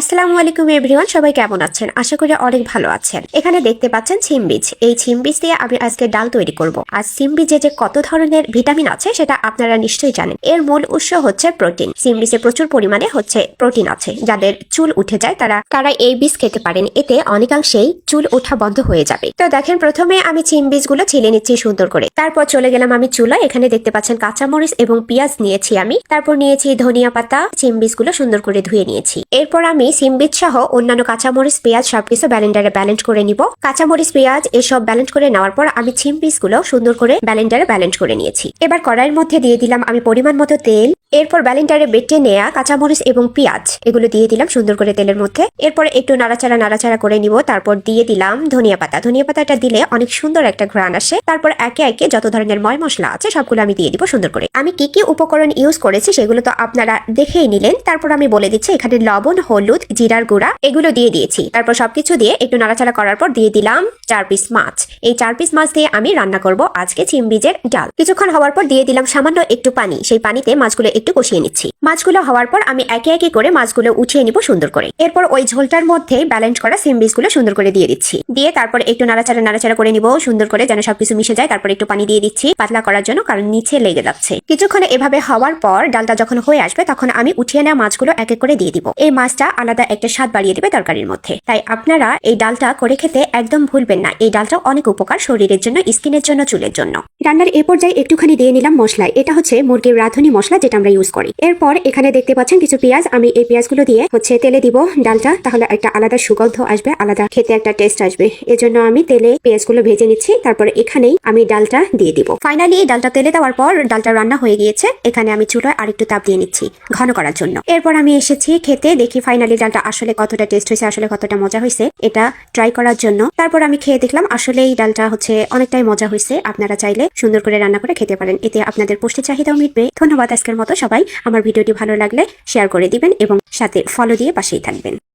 আসসালামু আলাইকুম এভরিওয়ান, সবাই কেমন আছেন? আশা করি অনেক ভালো আছেন। এখানে দেখতে পাচ্ছেন সিম বীজ। এই সিম বীজ দিয়ে আমি আজকে ডাল তৈরি করব। আর সিম বীজে যে কত ধরনের ভিটামিন আছে, সেটা আপনারা নিশ্চয়ই জানেন। এর মূল উৎস হচ্ছে প্রোটিন। সিম বীজে প্রচুর পরিমাণে হচ্ছে প্রোটিন আছে। যাদের চুল উঠে যায়, তারা তারা এই বীজ খেতে পারেন। এতে অনেকাংশেই চুল ওঠা বন্ধ হয়ে যাবে। তো দেখেন, প্রথমে আমি সিম বীজগুলো ছিলে নিচ্ছি সুন্দর করে। তারপর চলে গেলাম আমি চুলা এখানে দেখতে পাচ্ছেন কাঁচামরিচ এবং পেঁয়াজ নিয়েছি আমি। তারপর নিয়েছি ধনিয়া পাতা। সিম বীজগুলো সুন্দর করে ধুয়ে নিয়েছি। এরপর আমি সিম বীজ সহ অন্যান্য কাঁচামরিচ, পেঁয়াজ সবকিছু ব্যালেন্ডারে ব্যালেন্স করে নিব। কাঁচামরিচ, পেঁয়াজ এসব ব্যালেন্স করে নেওয়ার পর আমি সিম বীজগুলো সুন্দর করে ব্যালেন্ডারে ব্যালেন্স করে নিয়েছি। এবার কড়াইয়ের মধ্যে দিয়ে দিলাম আমি পরিমাণ মতো তেল। এরপর ব্যালেন্ডারে বেটে নেয়া কাঁচামরিচ এবং পেঁয়াজ, এগুলো দিয়ে দিলাম সুন্দর করে তেলের মধ্যে। এরপর একটু নাড়াচাড়া নাড়াচাড়া করে নিব, তারপর দিয়ে দিলাম ধনিয়া পাতা। ধনিয়া পাতাটা দিলে অনেক সুন্দর একটা ঘ্রাণ আসে। তারপর একে একে যত ধরনের ময় মশলা আছে সবগুলো আমি দিয়ে দিব সুন্দর করে। আমি কি কি উপকরণ ইউজ করেছি সেগুলো তো আপনারা দেখেই নিলেন। তারপর আমি বলে দিচ্ছি এখানে লবণ, হলুদ জিরার গুঁড়া, এগুলো দিয়ে দিয়েছি। তারপর সবকিছু দিয়ে একটু নাড়াচাড়া করার পর দিয়ে দিলাম চার পিস মাছ। এই চার পিস মাছ দিয়ে আমি রান্না করব আজকে চিম বীজের ডাল। কিছুক্ষণ হওয়ার পর দিয়ে দিলাম সামান্য একটু পানি। সেই পানিতে মাছগুলো একটু কষিয়ে নিচ্ছি। মাছগুলো হওয়ার পর আমি একে একে করে মাছগুলো উঠিয়ে নিব সুন্দর করে। এরপর ওই ঝোলটার মধ্যে ব্যালেন্স করা সিম বীজগুলো সুন্দর করে দিয়ে দিচ্ছি। দিয়ে তারপর একটু নাড়াচাড়া নাড়াচাড়া করে নিব সুন্দর করে যেন সবকিছু মিশে যায়। তারপর একটু পানি দিয়ে দিচ্ছি পাতলা করার জন্য কারণ নিচে লেগে যাচ্ছে। কিছুক্ষণ এভাবে হওয়ার পর ডালটা যখন হয়ে আসবে তখন আমি উঠিয়ে নেওয়া মাছগুলো এক এক করে দিয়ে দিব। এই মাছটা আলাদা একটা স্বাদ বাড়িয়ে দেবে তরকারির মধ্যে। তাই আপনারা এই ডালটা করে খেতে একদম ভুলবেন না। এই ডালটা অনেক উপকার শরীরের জন্য, স্কিনের জন্য, চুলের জন্য। রান্নার এ পর্যায়ে একটুখানি দিয়ে নিলাম মশলা। এটা হচ্ছে মুরগির রাঁধুনি মশলা যেটা আমরা ইউজ করি। এরপর এখানে দেখতে পাচ্ছেন কিছু পেঁয়াজ। আমি এই পেঁয়াজগুলো দিয়ে হচ্ছে তেলে দিব ডালটা, তাহলে একটা আলাদা সুগন্ধ আসবে, আলাদা খেতে একটা টেস্ট আসবে। এজন্য আমি তেলে পেঁয়াজগুলো ভেজে নিচ্ছি, তারপর এখানেই আমি ডালটা দিয়ে দিব। ফাইনালি ডালটা তেলে দেওয়ার পর ডালটা রান্না হয়ে গিয়েছে। এখানে আমি চুলোয় আরেকটু তাপ দিয়ে নিচ্ছি ঘন করার জন্য। এরপর আমি এসেছি খেতে, দেখি ফাইনালি ডালটা আসলে কতটা টেস্ট হয়েছে, আসলে কতটা মজা হয়েছে। এটা ট্রাই করার জন্য। তারপর আমি খেয়ে দেখলাম আসলে এই ডালটা হচ্ছে অনেকটাই মজা হয়েছে। আপনারা চাইলে সুন্দর করে রান্না করে খেতে পারেন। এতে আপনাদের পুষ্টি চাহিদাও মিটবে। ধন্যবাদ আজকের মতো সবাই। আমার ভিডিওটি ভালো লাগলে শেয়ার করে দিবেন এবং সাথে ফলো দিয়ে পাশেই থাকবেন।